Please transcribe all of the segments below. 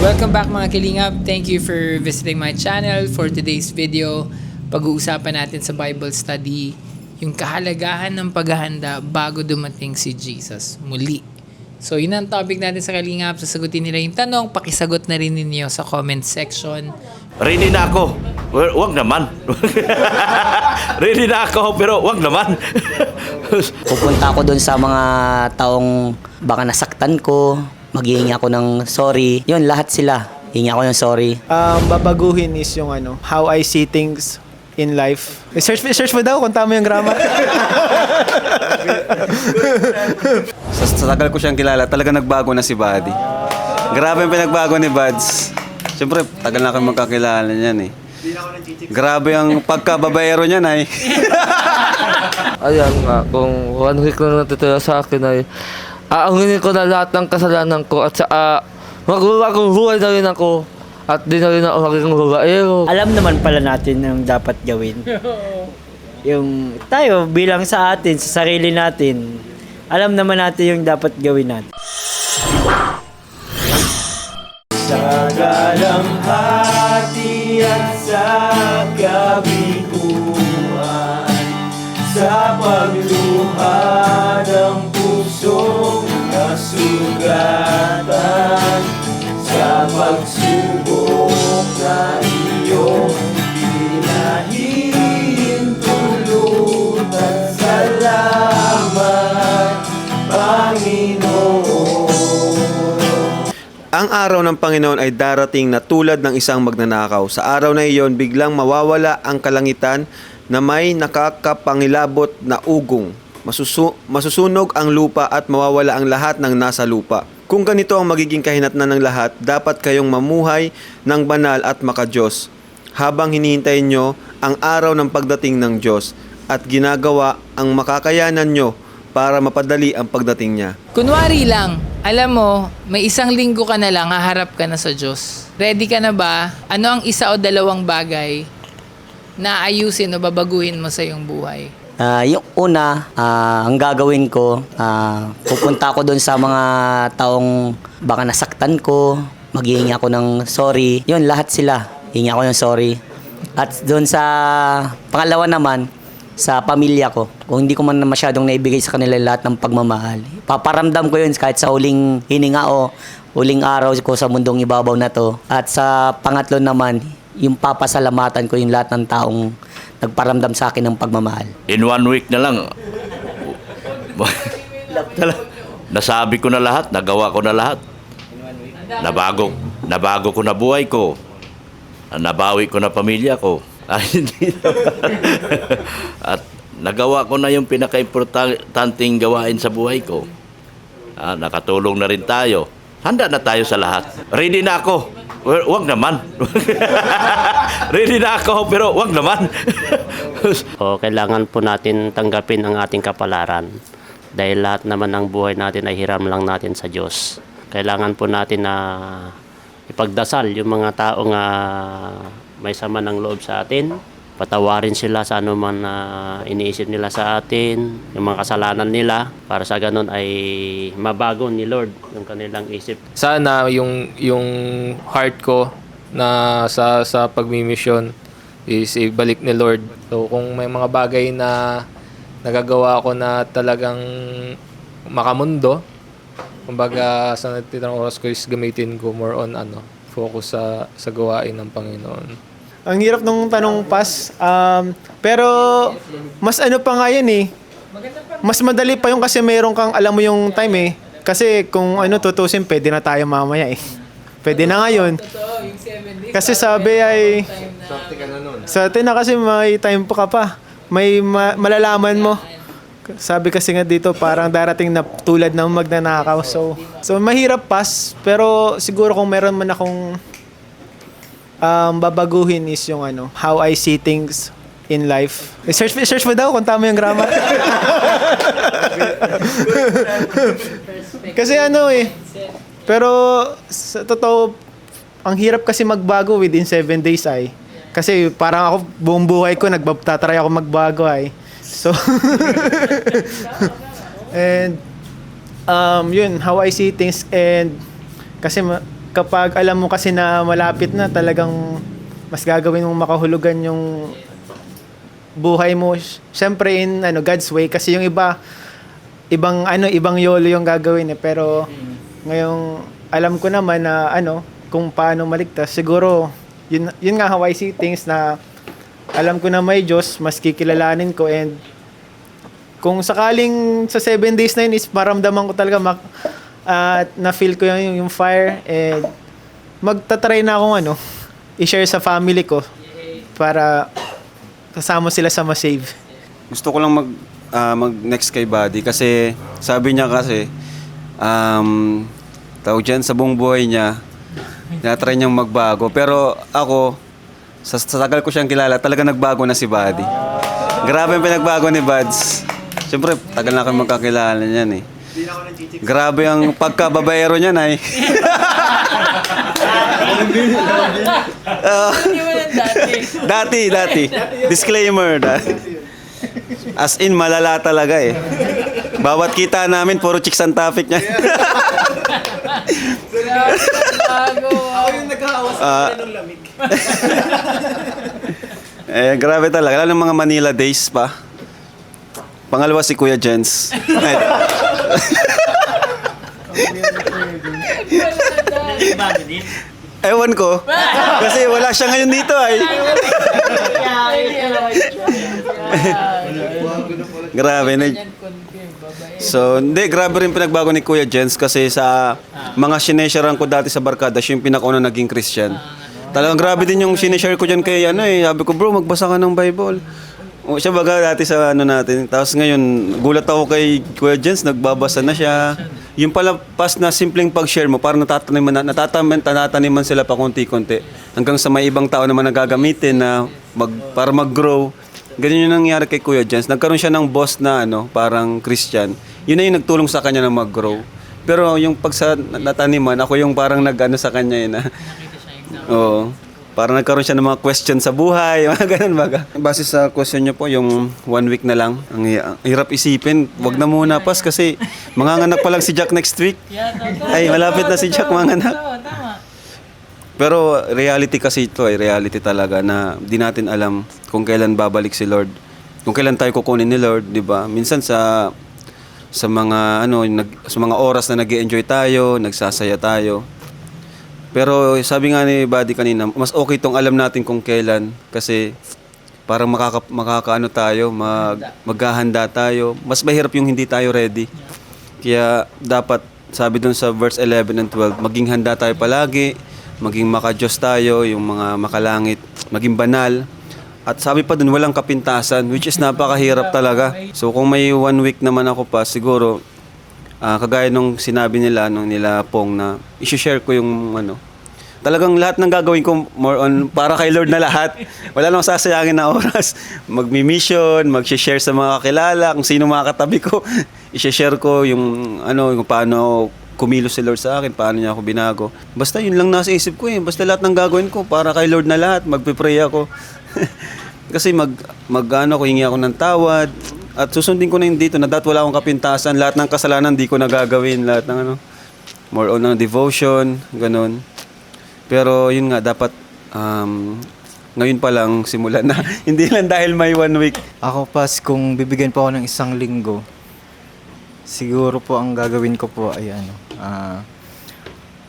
Welcome back mga Kilingap. Thank you for visiting my channel. For today's video, pag-uusapan natin sa Bible study yung kahalagahan ng paghahanda bago dumating si Jesus muli. So yun ang topic natin sa Kalingap. Sasagutin nila yung tanong, pakisagot na rin ninyo sa comment section. Ready na ako. Well, wag naman. Ready na ako, pero wag naman. Pupunta ako doon sa mga taong baka nasaktan ko, maghihingi ako ng sorry. Yun, lahat sila. Hingi ako ng sorry. um, babaguhin is yung ano, how I see things in life. Eh, Search, search mo daw kung tama yung grammar. Sa, sa tagal ko siyang kilala, talaga nagbago na si Buddy. Grabe yung pinagbago ni Buds. Siyempre, tagal na kami magkakilala niyan eh. Grabe ang pagkababayero niya na eh. Ayan nga, kung one week lang natitira sa akin ay aanginin ko na lahat ng kasalanan ko at sa uh, magbabagong buhay na rin ako at di na rin ako magiging babaero. alam naman pala natin ang dapat gawin. yung tayo bilang sa atin, sa sarili natin, alam naman natin yung dapat gawin natin. Ang araw ng Panginoon ay darating na tulad ng isang magnanakaw. Sa araw na iyon, biglang mawawala ang kalangitan na may nakakapangilabot na ugong. Masusu- masusunog ang lupa at mawawala ang lahat ng nasa lupa. Kung ganito ang magiging kahinatnan ng lahat, dapat kayong mamuhay ng banal at makajos habang hinihintay nyo ang araw ng pagdating ng Diyos at ginagawa ang makakayanan nyo para mapadali ang pagdating niya. Kunwari lang, alam mo, may isang linggo ka na lang, haharap ka na sa Diyos. Ready ka na ba? Ano ang isa o dalawang bagay na ayusin o babaguhin mo sa iyong buhay? Ah, yung una, ah, ang gagawin ko, ah, pupunta ako doon sa mga taong baka nasaktan ko, maghihingi ako ng sorry. Yun, lahat sila. Hingi ako ng sorry. At doon sa pangalawa naman, sa pamilya ko. Kung hindi ko man masyadong naibigay sa kanila lahat ng pagmamahal. Paparamdam ko yun kahit sa huling hininga o huling araw ko sa mundong ibabaw na to. At sa pangatlo naman, yung papasalamatan ko yung lahat ng taong nagparamdam sa akin ng pagmamahal. In one week na lang. Nasabi ko na lahat, nagawa ko na lahat. Nabago, nabago ko na buhay ko. Nabawi ko na pamilya ko. At nagawa ko na yung pinaka-importanting gawain sa buhay ko. Ah, nakatulong na rin tayo. Handa na tayo sa lahat. Ready na ako. Well, wag naman. Ready na ako, pero wag naman. O kailangan po natin tanggapin ang ating kapalaran dahil lahat naman ng buhay natin ay hiram lang natin sa Diyos. Kailangan po natin na ipagdasal yung mga tao nga may sama ng loob sa atin. Patawarin sila sa anuman na iniisip nila sa atin, yung mga kasalanan nila, para sa ganun ay mabago ni Lord yung kanilang isip. Sana yung yung heart ko na sa sa pagmi-mission is ibalik ni Lord. So kung may mga bagay na nagagawa ko na talagang makamundo, kumbaga sa natitirang oras ko is gamitin ko more on ano, focus sa sa gawain ng Panginoon. Ang hirap nung tanong pas. Um, pero, mas ano pa nga yan eh. Mas madali pa yung kasi meron kang alam mo yung time eh. Kasi kung ano tutusin, pwede na tayo mamaya eh. Pwede na ngayon. Kasi sabi ay... Sa atin na kasi may time pa ka pa. May ma- malalaman mo. Sabi kasi nga dito, parang darating na tulad ng magnanakaw. So, so mahirap pas. Pero siguro kung meron man akong um, babaguhin is yung ano, how I see things in life. Eh, Search, search mo daw kung tama yung grammar. kasi ano eh, pero sa totoo, ang hirap kasi magbago within 7 days ay. Kasi parang ako buong buhay ko nagtatry ako magbago ay. So and um yun how I see things and kasi ma- kapag alam mo kasi na malapit na talagang mas gagawin mong makahulugan yung buhay mo. Syempre in ano God's way. Kasi yung iba ibang ano ibang yolo yung gagawin eh. Pero ngayong alam ko naman na ano kung paano maligtas siguro yun yun nga how I see things na alam ko na may Diyos mas kikilalanin ko. And kung sakaling sa seven days na yun is maramdaman ko talaga mak, at na-feel ko yung, yung fire and magta-try na akong ano i-share sa family ko para kasama sila sa ma-save. Gusto ko lang mag ah, mag next kay Buddy kasi sabi niya kasi um tawag dyan sa buong buhay niya na-try niyang magbago pero ako sa, sa tagal ko siyang kilala talaga nagbago na si Buddy. Grabe ang pinagbago ni Buds. Siyempre, tagal na kami magkakilala niyan eh. Grabe ang pagkababaero niya na eh. Ah, dati, dati. Disclaimer. Dati. As in, malala talaga eh. Bawat kita namin, puro chicks ang topic niya. Ah. eh, grabe talaga. Lalo ng mga Manila days pa. Pangalawa si Kuya Jens. Ay, Ewan ko. Kasi wala siya ngayon dito ay. grabe na. So, hindi, grabe rin pinagbago ni Kuya Jens kasi sa mga sinesharean ko dati sa barkada, siya yung pinakauna naging Christian. Talagang grabe din yung sineshare ko dyan kay ano eh. Sabi ko, bro, magbasa ka ng Bible. O, siya baga dati sa ano natin. Tapos ngayon, gulat ako kay Kuya Jens, nagbabasa na siya. Yung pala pas na simpleng pag-share mo, parang natataniman, na- natataman, natataniman sila pa konti-konti. Hanggang sa may ibang tao naman nagagamitin na mag, para mag-grow. Ganyan yung nangyari kay Kuya Jens. Nagkaroon siya ng boss na ano, parang Christian. Yun na yung nagtulong sa kanya na mag-grow. Pero yung pag sa nataniman, ako yung parang nag-ano sa kanya yun. na Oo. Parang nagkaroon siya ng mga question sa buhay, mga ganun baga. Base sa question niyo po, yung one week na lang, ang, hi- ang hirap isipin. Wag na muna pas kasi manganganak pa lang si Jack next week. Ay, malapit na si Jack manganak. Pero reality kasi ito ay reality talaga na di natin alam kung kailan babalik si Lord. Kung kailan tayo kukunin ni Lord, 'di ba? Minsan sa sa mga ano nag, sa mga oras na nag enjoy tayo, nagsasaya tayo. Pero sabi nga ni Buddy kanina, mas okay tong alam natin kung kailan kasi parang makaka, makakaano tayo, mag, maghahanda tayo. Mas mahirap yung hindi tayo ready. Kaya dapat, sabi dun sa verse 11 and 12, maging handa tayo palagi, maging makajos tayo, yung mga makalangit, maging banal. At sabi pa dun, walang kapintasan, which is napakahirap talaga. So kung may one week naman ako pa, siguro, ah, kagaya nung sinabi nila, nung nila Pong na, isi-share ko yung ano, talagang lahat ng gagawin ko more on para kay Lord na lahat. Wala nang sasayangin na oras. Magmi-mission, mag-share sa mga kakilala, kung sino mga katabi ko. I-share ko yung ano, yung paano kumilos si Lord sa akin, paano niya ako binago. Basta yun lang nasa isip ko eh. Basta lahat ng gagawin ko para kay Lord na lahat. Magpe-pray ako. Kasi mag, mag ko, hingi ako ng tawad. At susundin ko na yun dito na dapat wala akong kapintasan. Lahat ng kasalanan di ko nagagawin. Lahat ng ano, more on ng devotion, ganun. Pero yun nga, dapat um, ngayon pa lang simulan na. Hindi lang dahil may one week. Ako pas, kung bibigyan po ako ng isang linggo, siguro po ang gagawin ko po ay ano,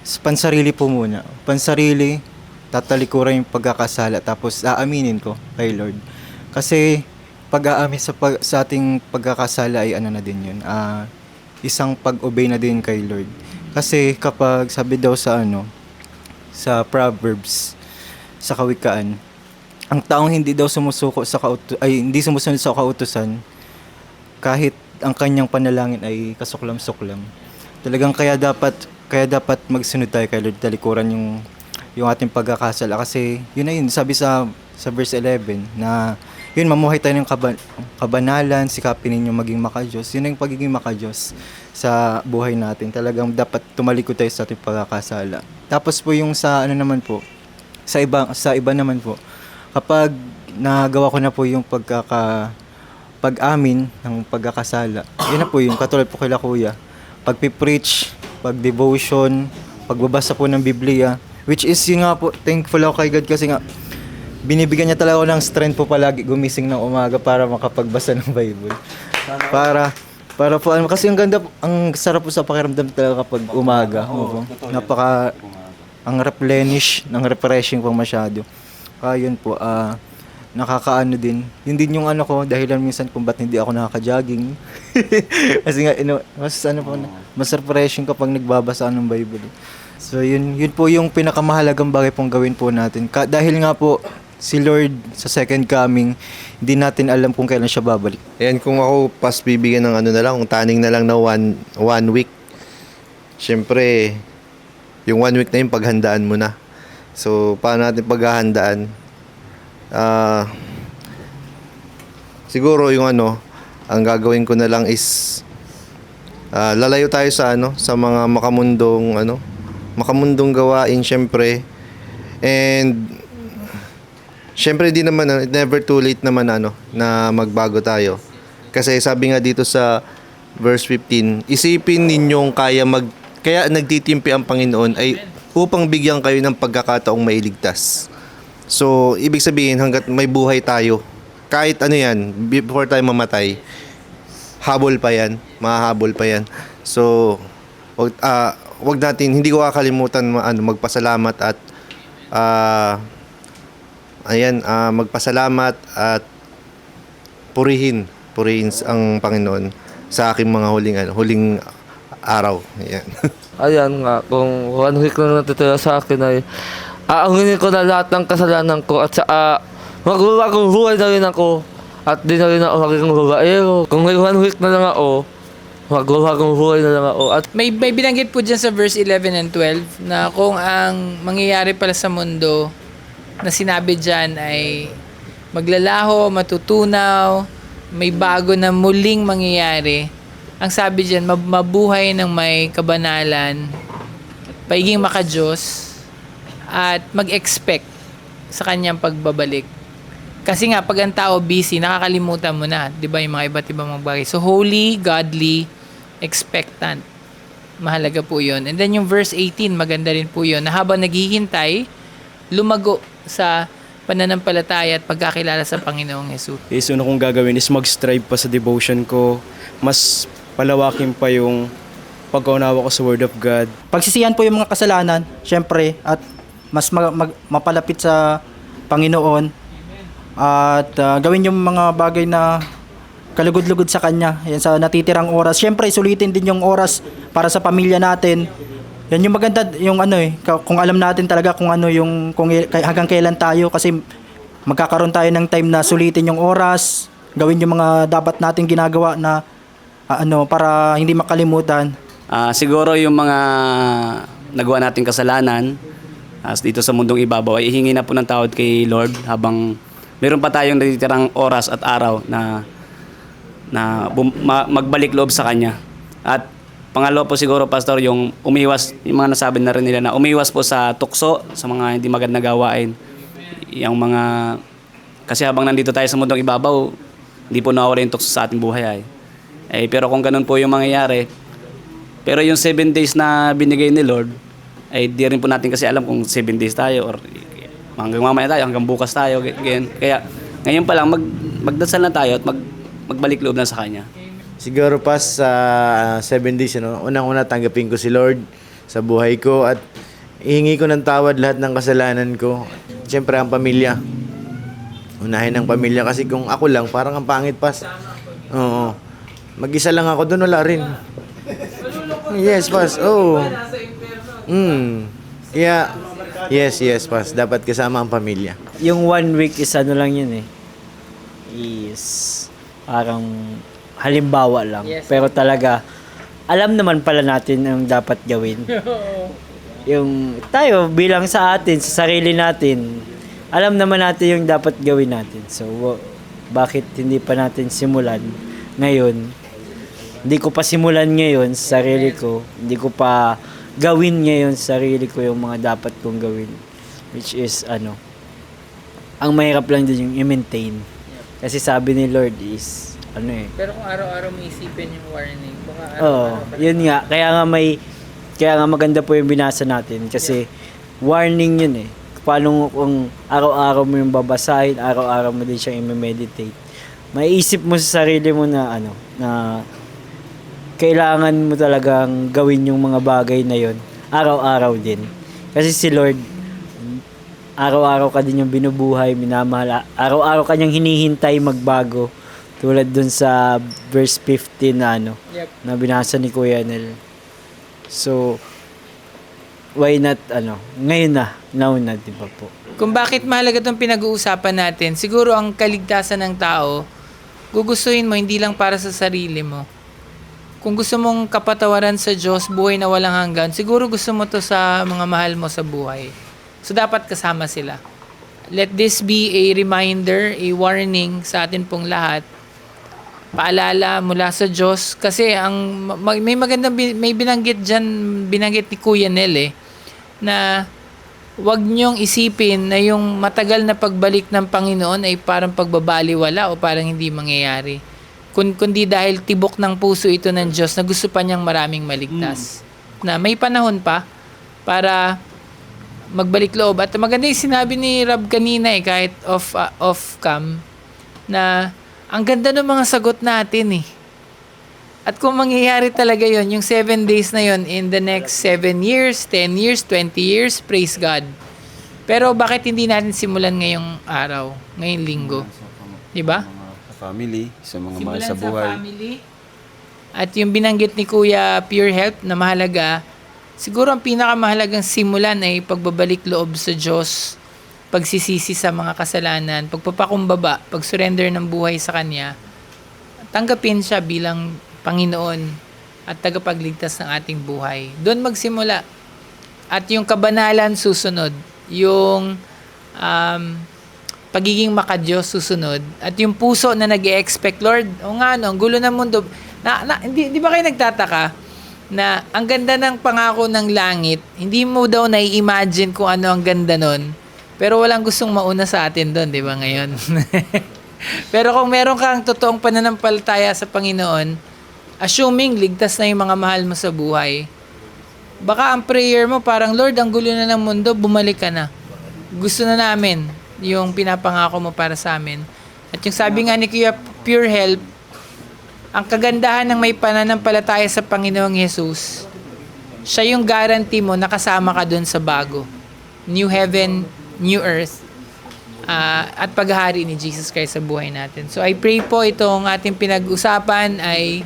s- pansarili po muna. Pansarili, tatalikuran yung pagkakasala, tapos aaminin ko kay Lord. Kasi pag-aamin sa, pag, sa ating pagkakasala ay ano na din yun, ah, isang pag-obey na din kay Lord. Kasi kapag sabi daw sa ano, sa Proverbs, sa kawikaan, ang taong hindi daw sumusuko sa kautu ay hindi sumusunod sa kautusan kahit ang kanyang panalangin ay kasuklam-suklam. Talagang kaya dapat kaya dapat magsunod tayo kay Lord talikuran yung yung ating pagkakasala kasi yun na yun sabi sa sa verse 11 na yun mamuhay tayo ng kaba, kabanalan, sikapin ninyo maging makajos. Yun na yung pagiging makajos sa buhay natin. Talagang dapat tumalikod tayo sa ating pagkakasala. Tapos po yung sa ano naman po, sa iba sa iba naman po kapag nagawa ko na po yung pagkaka pag-amin ng pagkakasala yun na po yung katulad po kila kuya pag preach pag devotion pagbabasa po ng Biblia. Which is yun nga po, thankful ako kay God kasi nga, binibigyan niya talaga ako ng strength po palagi gumising ng umaga para makapagbasa ng Bible. Para, para po, ano, kasi ang ganda, ang sarap po sa pakiramdam talaga kapag umaga. Oo, napaka, ang replenish, ng refreshing po masyado. Kaya yun po, ah, nakakaano din. Yun din yung ano ko, dahilan minsan kung ba't hindi ako nakaka-jogging. Kasi nga, ino, mas ano po, mas refreshing kapag nagbabasa ng Bible. So yun, yun po yung pinakamahalagang bagay pong gawin po natin. Ka- dahil nga po, si Lord sa second coming, hindi natin alam kung kailan siya babalik. Ayan, kung ako pas bibigyan ng ano na lang, kung taning na lang na one, one week, syempre, yung one week na yun, paghandaan mo na. So, paano natin paghahandaan? Ah, siguro yung ano, ang gagawin ko na lang is, ah, lalayo tayo sa ano, sa mga makamundong ano, makamundong gawain syempre. And Siyempre di naman ano, never too late naman ano na magbago tayo. Kasi sabi nga dito sa verse 15, isipin ninyong kaya mag kaya nagtitimpi ang Panginoon ay upang bigyan kayo ng pagkakataong mailigtas. So, ibig sabihin hanggat may buhay tayo, kahit ano yan, before tayo mamatay, habol pa yan, mahahabol pa yan. So, wag, ah, wag natin, hindi ko kakalimutan ano, magpasalamat at ah, ayan, ah, magpasalamat at purihin, purihin ang Panginoon sa aking mga huling ano, huling araw. Ayan. Ayan nga, kung one week na natitira sa akin ay aanginin ko na lahat ng kasalanan ko at sa uh, magbabagong buhay na rin ako at di na rin ako magiging babaero. Kung may one week na lang ako, magbabagong buhay na lang ako at May, may binanggit po dyan sa verse 11 and 12 na kung ang mangyayari pala sa mundo na sinabi dyan ay maglalaho, matutunaw, may bago na muling mangyayari. Ang sabi dyan, mab- mabuhay ng may kabanalan, paiging makajos, at mag-expect sa kanyang pagbabalik. Kasi nga, pag ang tao busy, nakakalimutan mo na, di ba, yung mga iba't ibang mga bagay. So, holy, godly, expectant. Mahalaga po yun. And then yung verse 18, maganda rin po yun, na habang naghihintay, lumago sa pananampalataya at pagkakilala sa Panginoong Jesus. is una kong gagawin is mag-strive pa sa devotion ko. Mas palawakin pa yung pagkaunawa ko sa Word of God. Pagsisihan po yung mga kasalanan, syempre, at mas ma- mag- mapalapit sa Panginoon at ah, gawin yung mga bagay na kalugod-lugod sa Kanya. Yan sa natitirang oras. Syempre, sulitin din yung oras para sa pamilya natin. Yan yung maganda, yung ano eh, kung alam natin talaga kung ano yung, kung hanggang kailan tayo kasi magkakaroon tayo ng time na sulitin yung oras, gawin yung mga dapat natin ginagawa na ah, ano, para hindi makalimutan. Ah, siguro yung mga nagawa nating kasalanan as dito sa mundong ibabaw ay ihingi na po ng tawad kay Lord habang meron pa tayong natitirang oras at araw na na bum- ma- magbalik loob sa kanya. At pangalawa po siguro pastor yung umiwas yung mga nasabi na rin nila na umiwas po sa tukso sa mga hindi magandang gawain. Yung mga kasi habang nandito tayo sa mundong ibabaw, hindi po nawawala yung tukso sa ating buhay ay. Eh, pero kung ganun po yung mangyayari, pero yung 7 days na binigay ni Lord, ay di rin po natin kasi alam kung 7 days tayo or hanggang mamaya tayo, hanggang bukas tayo. Ganyan. Kaya ngayon pa lang, mag, magdasal na tayo at mag, magbalik loob na sa Kanya. Siguro pas sa 7 days, ano, unang-una tanggapin ko si Lord sa buhay ko at ihingi ko ng tawad lahat ng kasalanan ko. Siyempre ang pamilya. Unahin ang pamilya kasi kung ako lang, parang ang pangit pas. Oo. Mag-isa lang ako doon, wala rin. Yes, pas. Oh. Mm. Yeah. Yes, yes, pas. Dapat kasama ang pamilya. Yung one week is ano lang yun eh. Is parang halimbawa lang. Yes. Pero talaga, alam naman pala natin ang dapat gawin. yung tayo bilang sa atin, sa sarili natin, alam naman natin yung dapat gawin natin. So, bakit hindi pa natin simulan ngayon? Hindi ko pa simulan ngayon sa sarili ko. Hindi ko pa gawin ngayon sa sarili ko yung mga dapat kong gawin. Which is, ano, ang mahirap lang din yung i-maintain. Kasi sabi ni Lord is, ano eh, Pero kung araw-araw mo isipin yung warning, baka Oo, yun nga. Kaya nga may Kaya nga maganda po yung binasa natin kasi warning yun eh. Paano kung araw-araw mo yung babasahin, araw-araw mo din siyang i-meditate. Maiisip mo sa sarili mo na ano, na kailangan mo talagang gawin yung mga bagay na yon araw-araw din. Kasi si Lord, araw-araw ka din yung binubuhay, minamahal. Araw-araw ka niyang hinihintay magbago. Tulad dun sa verse 15 na ano, Yep. na binasa ni Kuya Nel. So, why not, ano, ngayon na, now na, di ba po? Kung bakit mahalaga itong pinag-uusapan natin, siguro ang kaligtasan ng tao, gugustuhin mo hindi lang para sa sarili mo. Kung gusto mong kapatawaran sa Diyos, buhay na walang hanggan, siguro gusto mo to sa mga mahal mo sa buhay. So dapat kasama sila. Let this be a reminder, a warning sa atin pong lahat. Paalala mula sa Diyos kasi ang ma- may magandang may binanggit diyan, binanggit ni Kuya Nel eh na wag niyong isipin na yung matagal na pagbalik ng Panginoon ay parang pagbabaliwala o parang hindi mangyayari. Kun, kundi dahil tibok ng puso ito ng Diyos na gusto pa niyang maraming maligtas. Na may panahon pa para magbalik loob. At maganda yung sinabi ni Rob kanina eh, kahit off, uh, off cam, na ang ganda ng mga sagot natin eh. At kung mangyayari talaga yon yung 7 days na yon in the next 7 years, 10 years, 20 years, praise God. Pero bakit hindi natin simulan ngayong araw, ngayong linggo? Di ba? Sa family, sa mga mahal Simulan sa buhay. family. At yung binanggit ni Kuya Pure Health na mahalaga, siguro ang pinakamahalagang simulan ay pagbabalik loob sa Diyos, pagsisisi sa mga kasalanan, pagpapakumbaba, pag-surrender ng buhay sa Kanya, tanggapin siya bilang Panginoon at tagapagligtas ng ating buhay. Doon magsimula. At yung kabanalan susunod. Yung um, pagiging makadiyos susunod. At yung puso na nag expect Lord, o nga no, ang gulo ng mundo. Na, na, hindi, di ba kayo nagtataka na ang ganda ng pangako ng langit, hindi mo daw nai-imagine kung ano ang ganda nun. Pero walang gustong mauna sa atin doon, di ba ngayon? Pero kung meron kang totoong pananampalataya sa Panginoon, assuming ligtas na yung mga mahal mo sa buhay, baka ang prayer mo parang, Lord, ang gulo na ng mundo, bumalik ka na. Gusto na namin yung pinapangako mo para sa amin. At yung sabi nga ni Kuya Pure Help, ang kagandahan ng may pananampalataya sa Panginoong Yesus, siya yung guarantee mo nakasama ka dun sa bago. New heaven, new earth, ah, at paghahari ni Jesus Christ sa buhay natin. So I pray po itong ating pinag-usapan ay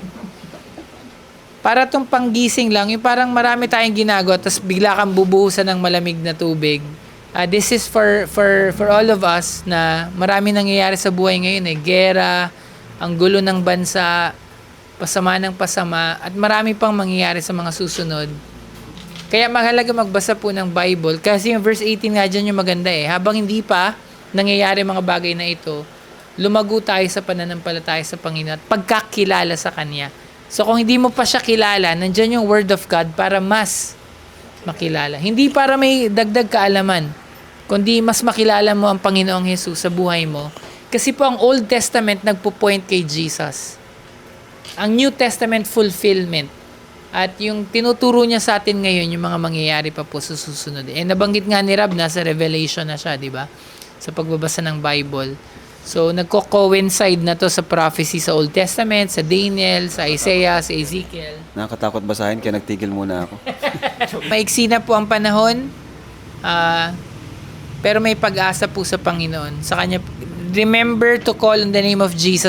para tong panggising lang, yung parang marami tayong ginagawa, tapos bigla kang bubuhusan ng malamig na tubig. Ah, this is for for for all of us na marami nangyayari sa buhay ngayon eh. Gera, ang gulo ng bansa, pasama ng pasama, at marami pang mangyayari sa mga susunod. Kaya mahalaga magbasa po ng Bible kasi yung verse 18 nga dyan yung maganda eh. Habang hindi pa nangyayari mga bagay na ito, lumago tayo sa pananampalataya sa Panginoon at pagkakilala sa Kanya. So kung hindi mo pa siya kilala, nandyan yung Word of God para mas makilala. Hindi para may dagdag kaalaman, kundi mas makilala mo ang Panginoong Jesus sa buhay mo. Kasi po ang Old Testament nagpo-point kay Jesus. Ang New Testament fulfillment. At yung tinuturo niya sa atin ngayon, yung mga mangyayari pa po sa susunod. Eh, nabanggit nga ni Rab, nasa Revelation na siya, di ba? Sa pagbabasa ng Bible. So, nagko-coincide na to sa prophecy sa Old Testament, sa Daniel, sa Isaiah, sa Ezekiel. Nakakatakot basahin kaya nagtigil muna ako. Maiksi na po ang panahon. ah, pero may pag-asa po sa Panginoon. Sa kanya, remember to call on the name of Jesus